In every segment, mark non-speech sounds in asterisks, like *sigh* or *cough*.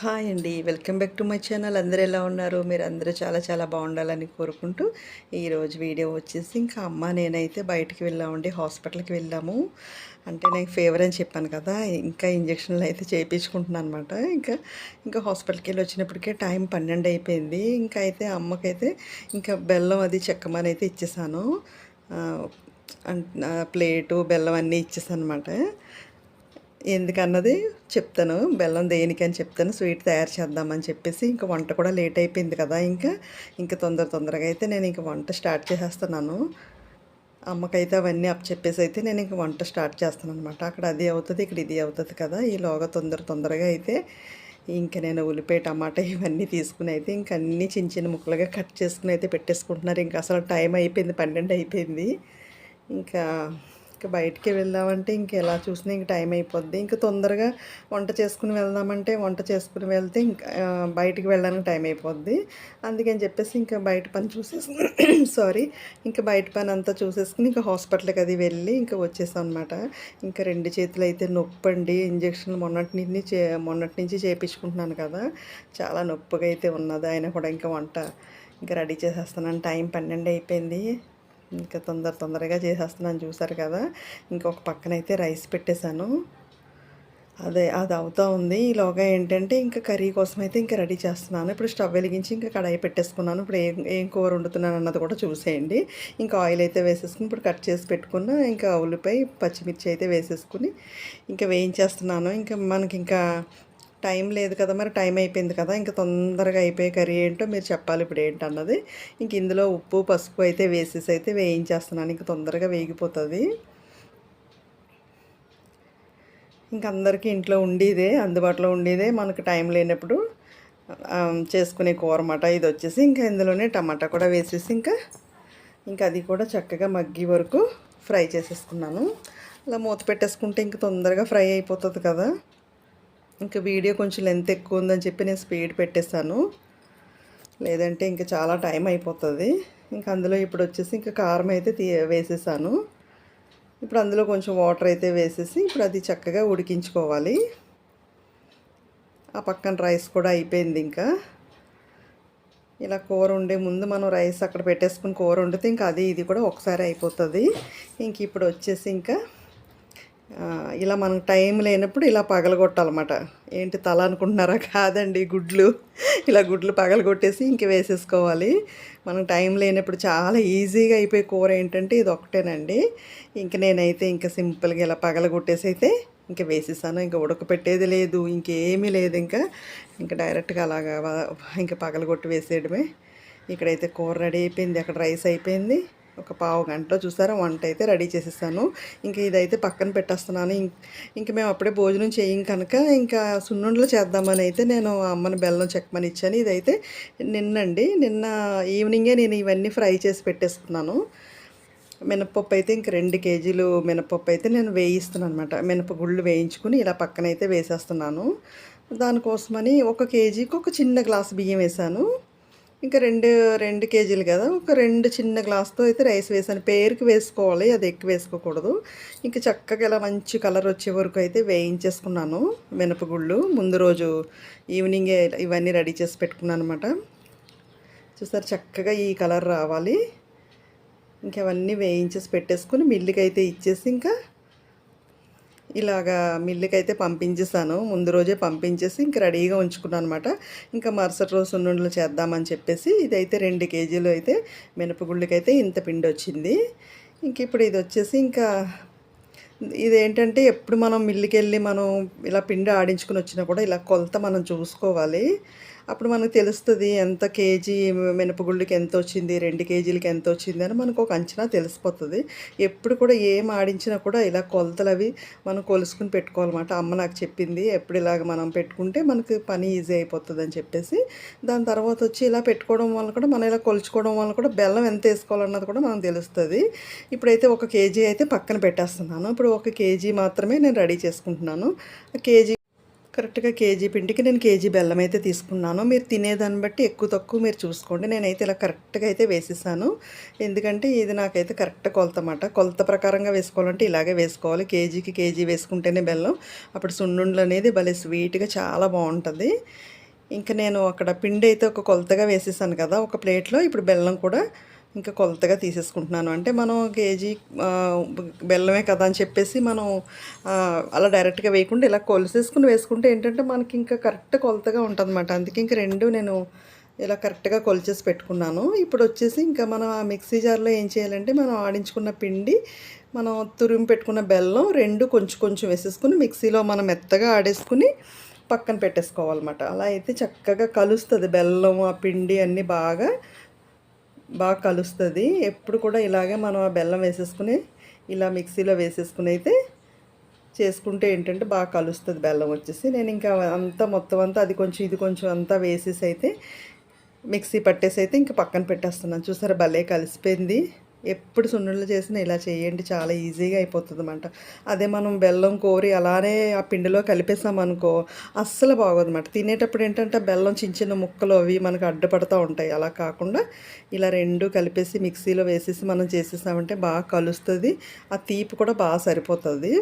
Hi అండి. Welcome back to my channel. అందరూ ఎలా ఉన్నారు? మీరు అందరూ చాలా చాలా బాగుండాలని కోరుకుంటూ ఈరోజు వీడియో వచ్చేసి ఇంకా అమ్మ నేనైతే బయటికి వెళ్ళామండి. హాస్పిటల్కి వెళ్ళాము. అంటే నాకు ఫీవర్ అని చెప్పాను కదా ఇంకా ఇంజక్షన్లు అయితే చేయించుకుంటున్నాను అనమాట ఇంకా ఇంకా హాస్పిటల్కి వెళ్ళి వచ్చినప్పటికే టైం పన్నెండు అయిపోయింది. ఇంకా అయితే అమ్మకైతే ఇంకా బెల్లం అది చెక్కమని అయితే ఇచ్చేసాను. ప్లేటు బెల్లం అన్నీ ఇచ్చేసాను అనమాట ఎందుకన్నది చెప్తాను. బెల్లం దేనికని చెప్తాను. స్వీట్ తయారు చేద్దామని చెప్పేసి ఇంకా వంట కూడా లేట్ అయిపోయింది కదా ఇంకా. ఇంకా తొందర తొందరగా అయితే నేను ఇంకా వంట స్టార్ట్ చేసేస్తున్నాను. అమ్మకైతే అవన్నీ అప్ చెప్పేసి అయితే నేను ఇంక వంట స్టార్ట్ చేస్తాను అనమాట అక్కడ అది అవుతుంది ఇక్కడ ఇది అవుతుంది కదా. ఈలోగా తొందర తొందరగా అయితే ఇంకా నేను ఉల్లిపాయ టమాటా ఇవన్నీ తీసుకుని అయితే ఇంక అన్నీ చిన్న చిన్న ముక్కలుగా కట్ చేసుకుని అయితే పెట్టేసుకుంటున్నారు. ఇంకా అసలు టైం అయిపోయింది పన్నెండు అయిపోయింది. ఇంకా ఇంకా బయటికి వెళ్దామంటే ఇంక ఎలా చూసినా ఇంక టైం అయిపోద్ది. ఇంకా తొందరగా వంట చేసుకుని వెళ్దామంటే వంట చేసుకుని వెళ్తే ఇంకా బయటికి వెళ్ళడానికి టైం అయిపోద్ది. అందుకని చెప్పేసి ఇంకా బయట పని చూసేసుకుని *coughs* సారీ ఇంకా బయట పని అంతా చూసేసుకుని ఇంకా హాస్పిటల్కి అది వెళ్ళి ఇంకా వచ్చేసాం అనమాట ఇంకా రెండు చేతులు అయితే నొప్పండి ఇంజక్షన్లు మొన్నటి నుంచి చే మొన్నటి నుంచి చేయించుకుంటున్నాను కదా చాలా నొప్పిగా అయితే ఉన్నది. ఆయన కూడా ఇంకా వంట ఇంకా రెడీ చేసేస్తున్నాను. టైం పన్నెండు అయిపోయింది. ఇంకా తొందర తొందరగా చేసేస్తున్నాను చూసారు కదా? ఇంకొక పక్కన అయితే రైస్ పెట్టేశాను. అదే అది అవుతా ఉంది. ఈలోగా ఏంటంటే ఇంకా కర్రీ కోసం అయితే ఇంకా రెడీ చేస్తున్నాను. ఇప్పుడు స్టవ్ వెలిగించి ఇంకా కడాయి పెట్టేసుకున్నాను. ఇప్పుడు ఏం ఏం కూర వండుతున్నాను అన్నది కూడా చూసేయండి. ఇంకా ఆయిల్ అయితే వేసేసుకుని ఇప్పుడు కట్ చేసి పెట్టుకున్న ఇంకా ఉల్లిపాయ పచ్చిమిర్చి అయితే వేసేసుకుని ఇంకా వేయించేస్తున్నాను. ఇంకా మనకి ఇంకా టైం లేదు కదా మరి టైం అయిపోయింది కదా ఇంకా తొందరగా అయిపోయే కర్రీ ఏంటో మీరు చెప్పాలి ఇప్పుడు ఏంటన్నది. ఇంక ఇందులో ఉప్పు పసుపు అయితే వేసేసి అయితే వేయించేస్తున్నాను ఇంకా తొందరగా వేగిపోతుంది. ఇంక అందరికీ ఇంట్లో ఉండేదే అందుబాటులో ఉండేదే మనకు టైం లేనప్పుడు చేసుకునే కూర అన్నమాట. ఇది వచ్చేసి ఇంకా ఇందులోనే టమాటా కూడా వేసేసి ఇంకా ఇంకా అది కూడా చక్కగా మగ్గి వరకు ఫ్రై చేసేసుకున్నాను. అలా మూత పెట్టేసుకుంటే ఇంక తొందరగా ఫ్రై అయిపోతుంది కదా. ఇంకా వీడియో కొంచెం లెంత్ ఎక్కువ ఉందని చెప్పి నేను స్పీడ్ పెట్టేశాను. లేదంటే ఇంకా చాలా టైం అయిపోతుంది. ఇంకా అందులో ఇప్పుడు వచ్చేసి ఇంకా కారం అయితే తీ వేసేసాను. ఇప్పుడు అందులో కొంచెం వాటర్ అయితే వేసేసి ఇప్పుడు అది చక్కగా ఉడికించుకోవాలి. ఆ పక్కన రైస్ కూడా అయిపోయింది ఇంకా. ఇలా కూర ఉండే ముందు మనం రైస్ అక్కడ పెట్టేసుకుని కూర వండితే ఇంకా అది ఇది కూడా ఒకసారి అయిపోతుంది. ఇంక ఇప్పుడు వచ్చేసి ఇంకా ఇలా మనకు టైం లేనప్పుడు ఇలా పగలగొట్టాలన్నమాట. ఏంటి తల అనుకుంటున్నారా? కాదండి గుడ్లు. ఇలా గుడ్లు పగలగొట్టేసి ఇంక వేసేసుకోవాలి. మనకు టైం లేనప్పుడు చాలా ఈజీగా అయిపోయే కూర ఏంటంటే ఇది ఒకటేనండి ఇంక నేనైతే ఇంకా సింపుల్గా ఇలా పగలగొట్టేసి అయితే ఇంకా వేసేసాను. ఇంకా ఉడకపెట్టేది లేదు ఇంకేమీ లేదు ఇంకా. ఇంకా డైరెక్ట్గా అలాగా ఇంకా పగలగొట్టి వేసేయడమే. ఇక్కడైతే కూర రెడీ అయిపోయింది అక్కడ రైస్ అయిపోయింది. ఒక పావు గంటలో చూసారా? వంట అయితే రెడీ చేసేసాను. ఇంకా ఇదైతే పక్కన పెట్టేస్తున్నాను. ఇంక మేము అప్పుడే భోజనం చేయం కనుక ఇంకా సున్నుండలు చేద్దామని అయితే నేను అమ్మని బెల్లం చెక్కమని ఇచ్చాను. ఇదైతే నిన్నండి. నిన్న ఈవినింగే నేను ఇవన్నీ ఫ్రై చేసి పెట్టేసుకున్నాను. మినపప్పు అయితే ఇంక రెండు కేజీలు మినపప్పు అయితే నేను వేయిస్తున్నాను అనమాట మినపగుళ్ళు వేయించుకుని ఇలా పక్కన అయితే వేసేస్తున్నాను. దానికోసమని ఒక కేజీకి ఒక చిన్న గ్లాస్ బియ్యం వేసాను ఇంకా రెండు రెండు కేజీలు కదా. ఒక రెండు చిన్న గ్లాస్తో అయితే రైస్ వేసాను. పేరుకి వేసుకోవాలి అది ఎక్కువ వేసుకోకూడదు. ఇంకా చక్కగా ఇలా మంచి కలర్ వచ్చే వరకు అయితే వేయించేసుకున్నాను మినపగుళ్ళు ముందు రోజు ఈవినింగే ఇవన్నీ రెడీ చేసి పెట్టుకున్నాను అనమాట చూసారు చక్కగా ఈ కలర్ రావాలి. ఇంకా అవన్నీ వేయించేసి పెట్టేసుకుని మిల్లుకి అయితే ఇచ్చేసి ఇంకా ఇలాగా మిల్లుకి అయితే పంపించేసాను. ముందు రోజే పంపించేసి ఇంకా రెడీగా ఉంచుకున్నాను అనమాట ఇంకా మరుసటి రోజు సున్నుండలు చేద్దామని చెప్పేసి ఇదైతే రెండు కేజీలు అయితే మినపగుళ్ళకైతే ఇంత పిండి వచ్చింది. ఇంక ఇప్పుడు ఇది వచ్చేసి ఇంకా ఇదేంటంటే ఎప్పుడు మనం మిల్లుకి వెళ్ళి మనం ఇలా పిండి ఆడించుకుని వచ్చినా కూడా ఇలా కొలత మనం చూసుకోవాలి. అప్పుడు మనకు తెలుస్తుంది ఎంత కేజీ మినపగుళ్ళకి ఎంత వచ్చింది రెండు కేజీలకి ఎంత వచ్చింది అని మనకు ఒక అంచనా తెలిసిపోతుంది. ఎప్పుడు కూడా ఏం ఆడించినా కూడా ఇలా కొలతలు అవి మనం కొలుసుకుని పెట్టుకోవాలన్నమాట. అమ్మ నాకు చెప్పింది ఎప్పుడు ఇలాగ మనం పెట్టుకుంటే మనకి పని ఈజీ అయిపోతుంది అని చెప్పేసి దాని తర్వాత వచ్చి ఇలా పెట్టుకోవడం వల్ల కూడా మనం ఇలా కొలుచుకోవడం వల్ల కూడా బెల్లం ఎంత వేసుకోవాలన్నది కూడా మనకు తెలుస్తుంది. ఇప్పుడైతే ఒక కేజీ అయితే పక్కన పెట్టేస్తున్నాను. ఇప్పుడు ఒక కేజీ మాత్రమే నేను రెడీ చేసుకుంటున్నాను. కేజీ కరెక్ట్గా కేజీ పిండికి నేను కేజీ బెల్లం అయితే తీసుకున్నాను. మీరు తినేదాన్ని బట్టి ఎక్కువ తక్కువ మీరు చూసుకోండి. నేనైతే ఇలా కరెక్ట్గా అయితే వేసేసాను. ఎందుకంటే ఇది నాకైతే కరెక్ట్ కొలత అన్నమాట. కొలత ప్రకారంగా వేసుకోవాలంటే ఇలాగే వేసుకోవాలి. కేజీకి కేజీ వేసుకుంటేనే బెల్లం. అప్పుడు సున్నుండలు అనేది భలే స్వీట్గా చాలా బాగుంటుంది. ఇంకా నేను అక్కడ పిండి అయితే ఒక కొలతగా వేసేసాను కదా ఒక ప్లేట్లో. ఇప్పుడు బెల్లం కూడా ఇంకా కొలతగా తీసేసుకుంటున్నాను. అంటే మనం కేజీ బెల్లమే కదా అని చెప్పేసి మనం అలా డైరెక్ట్గా వేయకుండా ఇలా కొలిసేసుకుని వేసుకుంటే ఏంటంటే మనకి ఇంకా కరెక్ట్ కొలతగా ఉంటుంది అనమాట అందుకే ఇంకా రెండు నేను ఇలా కరెక్ట్గా కొలిచేసి పెట్టుకున్నాను. ఇప్పుడు వచ్చేసి ఇంకా మనం ఆ మిక్సీ జార్లో ఏం చేయాలంటే మనం ఆడించుకున్న పిండి మనం తురిమి పెట్టుకున్న బెల్లం రెండు కొంచెం కొంచెం వేసేసుకుని మిక్సీలో మనం మెత్తగా ఆడేసుకుని పక్కన పెట్టేసుకోవాలన్నమాట. అలా అయితే చక్కగా కలుస్తుంది బెల్లం ఆ పిండి అన్నీ బాగా బాగా కలుస్తుంది. ఎప్పుడు కూడా ఇలాగే మనం ఆ బెల్లం వేసేసుకుని ఇలా మిక్సీలో వేసేసుకుని అయితే చేసుకుంటే ఏంటంటే బాగా కలుస్తుంది బెల్లం వచ్చేసి. నేను ఇంకా అంతా మొత్తం అంతా అది కొంచెం ఇది కొంచెం అంతా వేసేసి అయితే మిక్సీ పట్టేసి అయితే ఇంకా పక్కన పెట్టేస్తున్నాను. చూసారా భలే కలిసిపోయింది. ఎప్పుడు సున్నుళ్ళు చేసినా ఇలా చేయండి చాలా ఈజీగా అయిపోతుంది అనమాట అదే మనం బెల్లం కోరి అలానే ఆ పిండిలో కలిపేసామనుకో అస్సలు బాగోదన్నమాట. తినేటప్పుడు ఏంటంటే బెల్లం చిన్న చిన్న ముక్కలు అవి మనకు అడ్డుపడుతూ ఉంటాయి. అలా కాకుండా ఇలా రెండు కలిపేసి మిక్సీలో వేసేసి మనం చేసేసామంటే బాగా కలుస్తుంది. ఆ తీపి కూడా బాగా సరిపోతుంది.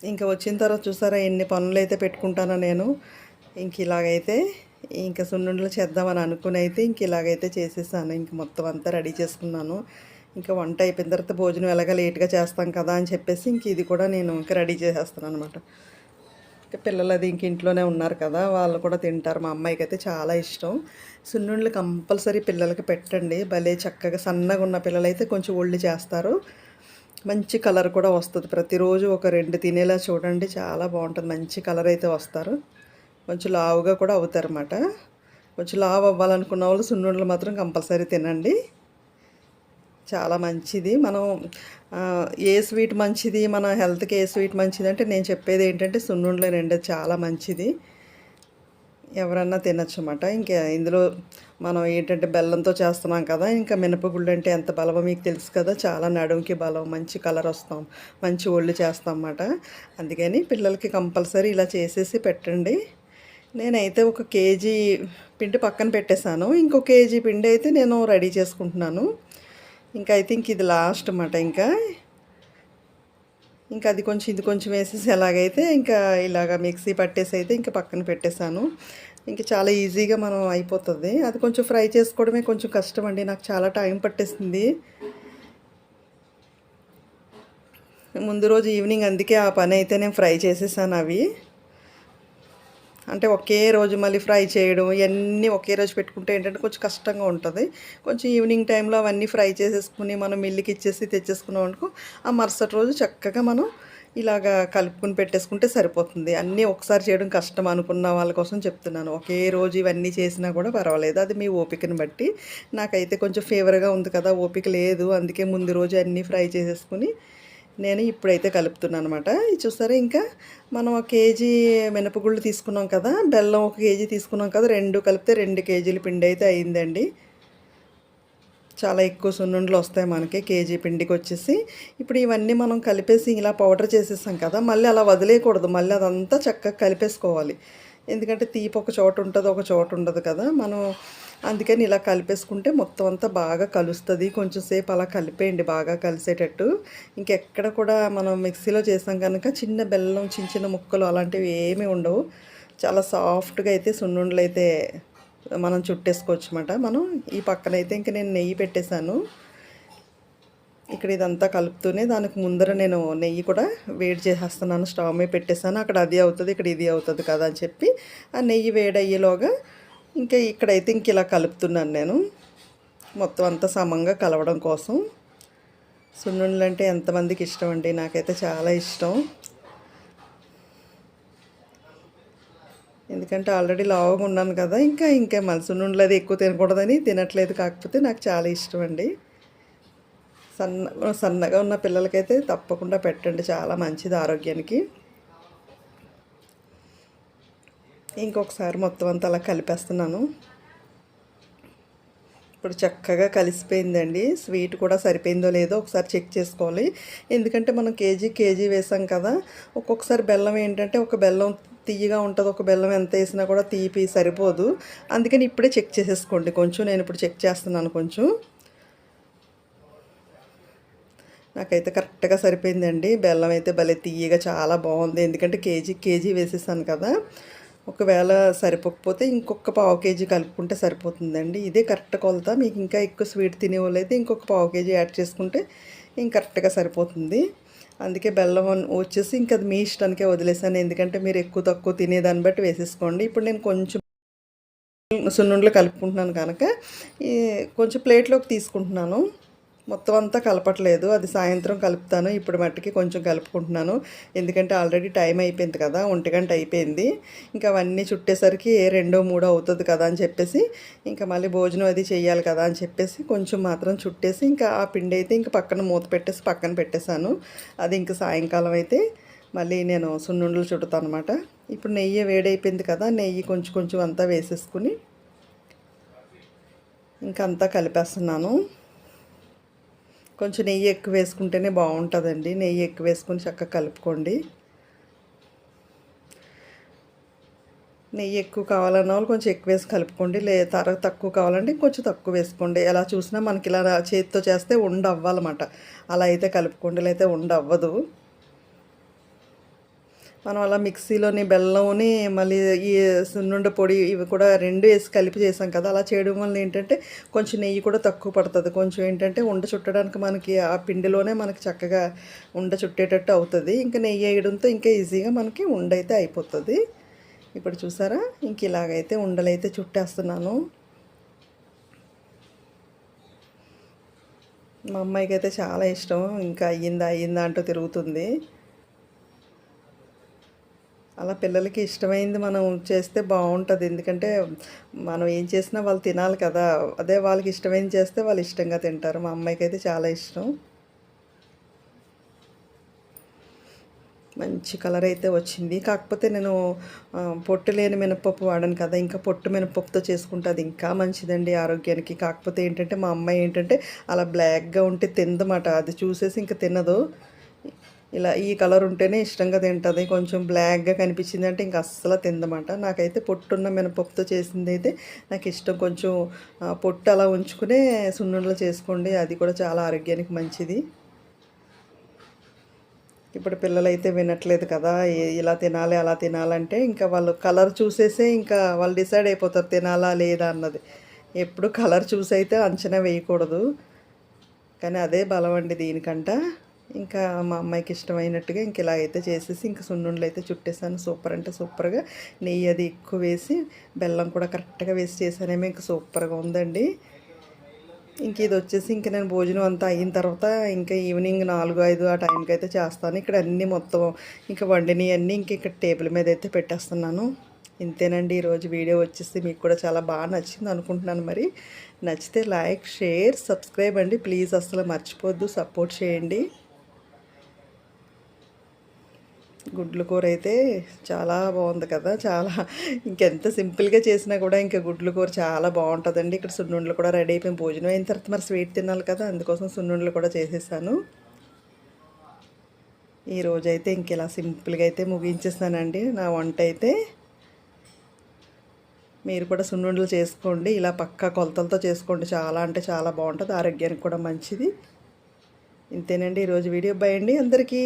ఇంకా వచ్చిన తర్వాత చూసారా ఎన్ని పనులు అయితే పెట్టుకుంటానో నేను. ఇంక ఇలాగైతే ఇంకా సున్నుండలు చేద్దామని అనుకుని అయితే ఇంక ఇలాగైతే చేసేసాను. ఇంక మొత్తం అంతా రెడీ చేసుకున్నాను. ఇంకా వంట అయిపోయిన తర్వాత భోజనం ఎలాగ లేట్గా చేస్తాం కదా అని చెప్పేసి ఇంక ఇది కూడా నేను ఇంకా రెడీ చేసేస్తాను అనమాట ఇంకా పిల్లలు అది ఇంక ఇంట్లోనే ఉన్నారు కదా వాళ్ళు కూడా తింటారు. మా అమ్మాయికి అయితే చాలా ఇష్టం. సున్నుండలు కంపల్సరీ పిల్లలకి పెట్టండి. భలే చక్కగా సన్నగా ఉన్న పిల్లలైతే కొంచెం ఒళ్ళు చేస్తారు. మంచి కలర్ కూడా వస్తుంది. ప్రతిరోజు ఒక రెండు తినేలా చూడండి. చాలా బాగుంటుంది. మంచి కలర్ అయితే వస్తారు. కొంచెం లావుగా కూడా అవుతారన్నమాట. కొంచెం లావు అవ్వాలనుకున్న వాళ్ళు సున్నుండలు మాత్రం కంపల్సరీ తినండి. చాలా మంచిది. మనం ఏ స్వీట్ మంచిది మన హెల్త్కి ఏ స్వీట్ మంచిది అంటే నేను చెప్పేది ఏంటంటే సున్నుండలేనండి అది చాలా మంచిది. ఎవరన్నా తినచ్చు అన్నమాట ఇంకా ఇందులో మనం ఏంటంటే బెల్లంతో చేస్తున్నాం కదా ఇంకా మినపగుళ్ళు అంటే ఎంత బలమో మీకు తెలుసు కదా చాలా నడుంకి బలం మంచి కలర్ వస్తాం మంచి ఒళ్ళు చేస్తాం అన్నమాట. అందుకని పిల్లలకి కంపల్సరీ ఇలా చేసేసి పెట్టండి. నేనైతే ఒక కేజీ పిండి పక్కన పెట్టేశాను. ఇంకో కేజీ పిండి అయితే నేను రెడీ చేసుకుంటున్నాను. ఇంకా ఐ థింక్ ఇది లాస్ట్ అన్నమాట ఇంకా. ఇంకా అది కొంచెం ఇది కొంచెం వేసేసి ఎలాగైతే ఇంకా ఇలాగ మిక్సీ పట్టేసి అయితే ఇంకా పక్కన పెట్టేశాను. ఇంకా చాలా ఈజీగా మనం అయిపోతుంది. అది కొంచెం ఫ్రై చేసుకోవడమే కొంచెం కష్టం అండి. నాకు చాలా టైం పట్టేసింది. ముందు రోజు ఈవినింగ్ అందుకే ఆ పని అయితే నేను ఫ్రై చేసేసాను అవి. అంటే ఒకే రోజు మళ్ళీ ఫ్రై చేయడం ఇవన్నీ ఒకే రోజు పెట్టుకుంటే ఏంటంటే కొంచెం కష్టంగా ఉంటుంది. కొంచెం ఈవినింగ్ టైంలో అవన్నీ ఫ్రై చేసేసుకుని మనం మిల్లుకి ఇచ్చేసి తెచ్చేసుకున్నాం అనుకో ఆ మరుసటి రోజు చక్కగా మనం ఇలాగా కలుపుకుని పెట్టేసుకుంటే సరిపోతుంది. అన్నీ ఒకసారి చేయడం కష్టం అనుకున్న వాళ్ళ కోసం చెప్తున్నాను. ఒకే రోజు ఇవన్నీ చేసినా కూడా పర్వాలేదు. అది మీ ఓపికని బట్టి. నాకైతే కొంచెం ఫేవర్గా ఉంది కదా ఓపిక లేదు. అందుకే ముందు రోజు అన్నీ ఫ్రై చేసేసుకుని నేను ఇప్పుడైతే కలుపుతున్నాను అనమాట ఇది చూసారా ఇంకా? మనం ఒక కేజీ మినపగుళ్ళు తీసుకున్నాం కదా బెల్లం ఒక కేజీ తీసుకున్నాం కదా రెండు కలిపితే రెండు కేజీల పిండి అయితే అయిందండి. చాలా ఎక్కువ సున్నుండలు వస్తాయి మనకి కేజీ పిండికి వచ్చేసి. ఇప్పుడు ఇవన్నీ మనం కలిపేసి ఇలా పౌడర్ చేసేసాం కదా మళ్ళీ అలా వదిలేయకూడదు. మళ్ళీ అదంతా చక్కగా కలిపేసుకోవాలి. ఎందుకంటే తీపి ఒక చోట ఉంటుంది ఒక చోట ఉండదు కదా. మనం అందుకని ఇలా కలిపేసుకుంటే మొత్తం అంతా బాగా కలుస్తుంది. కొంచెం సేపు అలా కలిపేయండి బాగా కలిసేటట్టు. ఇంకెక్కడ కూడా మనం మిక్సీలో చేసాం కనుక చిన్న బెల్లం చిన్న చిన్న ముక్కలు అలాంటివి ఏమీ ఉండవు. చాలా సాఫ్ట్గా అయితే సున్నుండలు అయితే మనం చుట్టేసుకోవచ్చు అనమాట మనం ఈ పక్కన అయితే ఇంక నేను నెయ్యి పెట్టేశాను. ఇక్కడ ఇదంతా కలుపుతూనే దానికి ముందర నేను నెయ్యి కూడా వేడి చేసేస్తున్నాను. స్టవ్ మీద పెట్టేసాను అక్కడ అది అవుతుంది ఇక్కడ ఇది అవుతుంది కదా అని చెప్పి ఆ నెయ్యి వేడయ్యేలోగా ఇంకా ఇక్కడైతే ఇంక ఇలా కలుపుతున్నాను నేను. మొత్తం అంతా సమంగా కలవడం కోసం. సున్నుండలు అంటే ఎంతమందికి ఇష్టం అండి? నాకైతే చాలా ఇష్టం. ఎందుకంటే ఆల్రెడీ లావుగా ఉన్నాను కదా ఇంకా ఇంకా మన సున్నుండలు అది ఎక్కువ తినకూడదని తినట్లేదు. కాకపోతే నాకు చాలా ఇష్టం అండి. సన్న సన్నగా ఉన్న పిల్లలకైతే తప్పకుండా పెట్టండి. చాలా మంచిది ఆరోగ్యానికి. ఇంకొకసారి మొత్తం అంతా అలా కలిపేస్తున్నాను. ఇప్పుడు చక్కగా కలిసిపోయిందండి. స్వీట్ కూడా సరిపోయిందో లేదో ఒకసారి చెక్ చేసుకోవాలి. ఎందుకంటే మనం కేజీ కేజీ వేసాం కదా. ఒక్కొక్కసారి బెల్లం ఏంటంటే ఒక బెల్లం తీయగా ఉంటుంది ఒక బెల్లం ఎంత వేసినా కూడా తీపి సరిపోదు. అందుకని ఇప్పుడే చెక్ చేసేసుకోండి. కొంచెం నేను ఇప్పుడు చెక్ చేస్తున్నాను కొంచెం. నాకైతే కరెక్ట్గా సరిపోయిందండి. బెల్లం అయితే భలే తీయగా చాలా బాగుంది. ఎందుకంటే కేజీ కేజీ వేసేసాను కదా. ఒకవేళ సరిపోకపోతే ఇంకొక పావు కేజీ కలుపుకుంటే సరిపోతుందండి. ఇదే కరెక్ట్ కొలత. మీకు ఇంకా ఎక్కువ స్వీట్ తినే అయితే ఇంకొక పావు కేజీ యాడ్ చేసుకుంటే ఇంక కరెక్ట్గా సరిపోతుంది. అందుకే బెల్లం వచ్చేసి ఇంకా అది మీ ఇష్టానికే వదిలేసాను. ఎందుకంటే మీరు ఎక్కువ తక్కువ తినేదాన్ని బట్టి వేసేసుకోండి. ఇప్పుడు నేను కొంచెం సున్నుండలు కలుపుకుంటున్నాను కనుక. కొంచెం ప్లేట్లోకి తీసుకుంటున్నాను. మొత్తం అంతా కలపట్లేదు. అది సాయంత్రం కలుపుతాను. ఇప్పుడు మట్టికి కొంచెం కలుపుకుంటున్నాను. ఎందుకంటే ఆల్రెడీ టైం అయిపోయింది కదా ఒంటి గంట అయిపోయింది. ఇంకా అవన్నీ చుట్టేసరికి ఏ రెండో మూడో అవుతుంది కదా అని చెప్పేసి ఇంకా మళ్ళీ భోజనం అది చేయాలి కదా అని చెప్పేసి కొంచెం మాత్రం చుట్టేసి ఇంకా ఆ పిండి అయితే ఇంకా పక్కన మూత పెట్టేసి పక్కన పెట్టేశాను. అది ఇంకా సాయంకాలం అయితే మళ్ళీ నేను సున్నుండలు చుడతాను అనమాట ఇప్పుడు నెయ్యి వేడైపోయింది కదా నెయ్యి కొంచెం కొంచెం అంతా వేసేసుకుని ఇంకా అంతా కలిపేస్తున్నాను. కొంచెం నెయ్యి ఎక్కువ వేసుకుంటేనే బాగుంటుందండి. నెయ్యి ఎక్కువ వేసుకొని చక్కగా కలుపుకోండి. నెయ్యి ఎక్కువ కావాలన్న వాళ్ళు కొంచెం ఎక్కువ వేసి కలుపుకోండి. లే తర తక్కువ కావాలంటే కొంచెం తక్కువ వేసుకోండి. ఎలా చూసినా మనకి ఇలా చేతితో చేస్తే ఉండ అవ్వాలన్నమాట. అలా అయితే కలుపుకోండి. లేకపోతే ఉండ అవ్వదు. మనం అలా మిక్సీలోని బెల్లంని మళ్ళీ ఈ సున్నుండ పొడి ఇవి కూడా రెండు వేసి కలిపి చేసాం కదా. అలా చేయడం వల్ల ఏంటంటే కొంచెం నెయ్యి కూడా తక్కువ పడుతుంది. కొంచెం ఏంటంటే ఉండ చుట్టడానికి మనకి ఆ పిండిలోనే మనకి చక్కగా ఉండ చుట్టేటట్టు అవుతుంది. ఇంకా నెయ్యి వేయడంతో ఇంకా ఈజీగా మనకి ఉండైతే అయిపోతుంది. ఇప్పుడు చూసారా? ఇంక ఇలాగైతే ఉండలైతే చుట్టేస్తున్నాను. మా అమ్మాయికి అయితే చాలా ఇష్టం. ఇంకా అయ్యిందా అయ్యిందా అంటూ తిరుగుతుంది. అలా పిల్లలకి ఇష్టమైంది మనం చేస్తే బాగుంటుంది. ఎందుకంటే మనం ఏం చేసినా వాళ్ళు తినాలి కదా. అదే వాళ్ళకి ఇష్టమైంది చేస్తే వాళ్ళు ఇష్టంగా తింటారు. మా అమ్మాయికి అయితే చాలా ఇష్టం. మంచి కలర్ అయితే వచ్చింది. కాకపోతే నేను పొట్టు లేని మినపప్పు వాడాను కదా. ఇంకా పొట్టు మినపప్పుతో చేసుకుంటే అది ఇంకా మంచిదండి ఆరోగ్యానికి. కాకపోతే ఏంటంటే మా అమ్మాయి ఏంటంటే అలా బ్లాక్గా ఉంటే తిందమాట అది చూసేసి ఇంకా తినదు. ఇలా ఈ కలర్ ఉంటేనే ఇష్టంగా తింటుంది. కొంచెం బ్లాక్గా కనిపించింది అంటే ఇంక అస్సలు తిందమాట నాకైతే పొట్టున్న మినపప్పుతో చేసింది అయితే నాకు ఇష్టం. కొంచెం పొట్టు అలా ఉంచుకునే సున్నుండలు చేసుకోండి. అది కూడా చాలా ఆరోగ్యానికి మంచిది. ఇప్పుడు పిల్లలైతే వినట్లేదు కదా ఇలా తినాలి అలా తినాలంటే ఇంకా వాళ్ళు కలర్ చూసేసే ఇంకా వాళ్ళు డిసైడ్ అయిపోతారు తినాలా లేదా అన్నది. ఎప్పుడు కలర్ చూసి అయితే అంచనా వేయకూడదు. కానీ అదే బలం అండి దీనికంట. ఇంకా మా అమ్మాయికి ఇష్టమైనట్టుగా ఇంక ఇలాగైతే చేసేసి ఇంక సున్నుండలు అయితే చుట్టేసాను. సూపర్ అంటే సూపర్గా. నెయ్యి అది ఎక్కువ వేసి బెల్లం కూడా కరెక్ట్గా వేసి చేశానేమో ఇంక సూపర్గా ఉందండి. ఇంక ఇది వచ్చేసి ఇంక నేను భోజనం అంతా అయిన తర్వాత ఇంకా ఈవినింగ్ నాలుగు ఐదు ఆ టైంకి అయితే చేస్తాను. ఇక్కడ అన్నీ మొత్తం ఇంకా వండినవి అన్నీ ఇంక ఇక్కడ టేబుల్ మీద అయితే పెట్టేస్తున్నాను. ఇంతేనండి. ఈరోజు వీడియో వచ్చేసి మీకు కూడా చాలా బాగా నచ్చింది అనుకుంటున్నాను మరి. నచ్చితే లైక్ షేర్ సబ్స్క్రైబ్ అండి. ప్లీజ్ అసలు మర్చిపోద్దు. సపోర్ట్ చేయండి. గుడ్ల కూర అయితే చాలా బాగుంది కదా. చాలా ఇంకెంత సింపుల్గా చేసినా కూడా ఇంకా గుడ్ల కూర చాలా బాగుంటుందండి. ఇక్కడ సున్నుండలు కూడా రెడీ అయిపోయి భోజనం అయిన తర్వాత మరి స్వీట్ తినాలి కదా. అందుకోసం సున్నుండలు కూడా చేసేసాను. ఈరోజు అయితే ఇంక ఇలా సింపుల్గా అయితే ముగించేస్తానండి నా వంట అయితే మీరు కూడా సున్నుండలు చేసుకోండి. ఇలా పక్కా కొలతలతో చేసుకోండి. చాలా అంటే చాలా బాగుంటుంది. ఆరోగ్యానికి కూడా మంచిది. ఇంతేనండి ఈరోజు వీడియో. బాయ్ అండి అందరికీ.